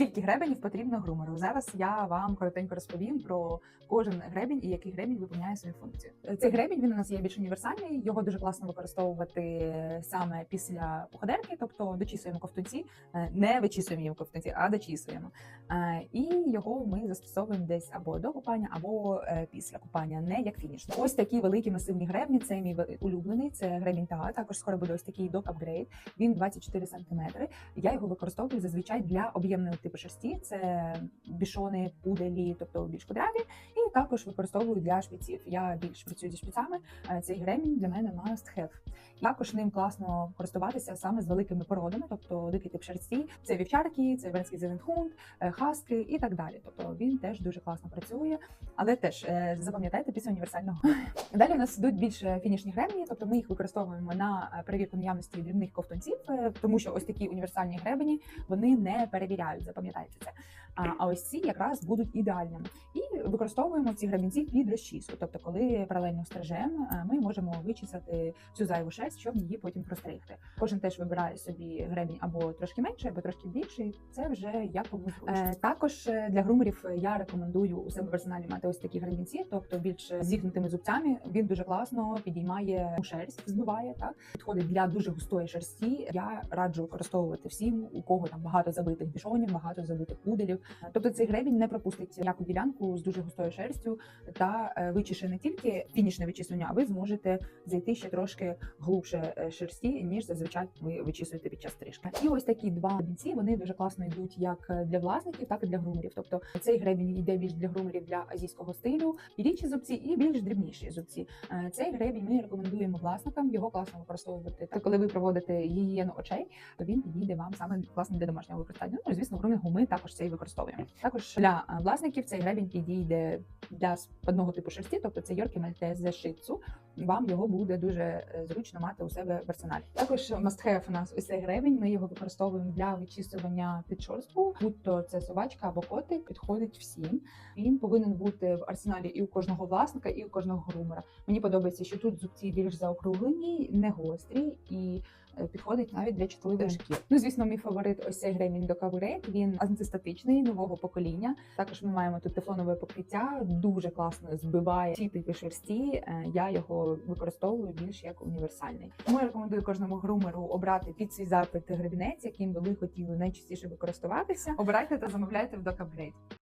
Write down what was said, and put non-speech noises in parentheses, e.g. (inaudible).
Скільки гребенів потрібно грумеру? Зараз я вам коротенько розповім про кожен гребінь і який гребінь виповняє свою функцію. Цей гребінь він у нас є більш універсальний. Його дуже класно використовувати саме після походерки, тобто дочісуємо ковтунці, Е, не вичісуємо в ковтунці, а дочісуємо. Е, І його ми застосовуємо десь або до купання, або е, після купання, не як фініш. Ось такі великі масивні гребні. Це мій улюблений. Це гребінь та Також скоро буде ось такий док апгрейд. Він 24 сантиметри. Я його використовую зазвичай для об'ємного типу шерсті. Це бішони, пуделі, тобто більш кудряві, також використовую для шпиців. Я більш працюю зі шпицями. Цей гремінь для мене must have. Також ним класно користуватися саме з великими породами, тобто дикий тип шерсті. Це вівчарки, це венський зеленхунд, е, хаски і так далі. Тобто він теж дуже класно працює, але теж е, запам'ятайте після універсального. (laughs) Далі у нас йдуть більш е, фінішні гребені, тобто ми їх використовуємо на перевірку наявності дрібних ковтунців, тому що ось такі універсальні гребені вони не перевіряють. Запам'ятайте це. А ось ці якраз будуть ідеальними. Використовуємо ці гребінці під розчісу. Тобто, коли паралельно стрижем, е, ми можемо вичесати всю зайву шерсть, щоб її потім простригти. Кожен теж вибирає собі гребінь або трошки менший, або трошки більший. Це вже як. Е, також е, для грумерів я рекомендую у себе в мати ось такі гребінці, тобто більш зігнутими зубцями. Він дуже класно підіймає шерсть, збиває так. Підходить для дуже густої шерсті. Я раджу використовувати всім, у кого там багато забитих бішонів, багато забитих пуделів. Тобто цей гребінь не пропустить яку ділянку з дуже густою шерстю та е, вичеше не тільки фінішне вичислення, а ви зможете зайти ще трошки глубше е, шерсті, ніж зазвичай ви вичісуєте під час стрижки. І ось такі два гребінці вони дуже класно йдуть як для власників, так і для грумерів. Тобто цей гребінь йде більш для грумерів для азійського стилю, більші зубці і більш дрібніші зубці. Е, Цей гребінь ми рекомендуємо власникам. Його класно використовувати. Та коли ви проводите гігієну очей, то він підійде вам саме класно для домашнього використання. Ну звісно, грумінгу ми також цей використовуємо. Також для власників цей гребінь підійде The. Для одного типу шерсті, тобто це Йоркі Мальтезе шицу. Вам його буде дуже е, зручно мати у себе в арсеналі. Також must have у нас ось цей гребінь. Ми його використовуємо для вичісування під шорстку, будь-то це собачка або котик, підходить всім. Він повинен бути в арсеналі і у кожного власника, і у кожного грумера. Мені подобається, що тут зубці більш заокруглені, не гострі і. е, Підходить навіть для чутливих шкір. Ну, звісно, мій фаворит ось цей гремінь до Кавурейт. Він антистатичний нового покоління. Також ми маємо тут тефлонове покриття, дуже класно збиває ці типи шерсті. Е, Я його використовую більш як універсальний. Тому я рекомендую кожному грумеру обрати під свій запит гребінець, яким би ви хотіли найчастіше використовуватися. Обирайте та замовляйте в Докапгрейд.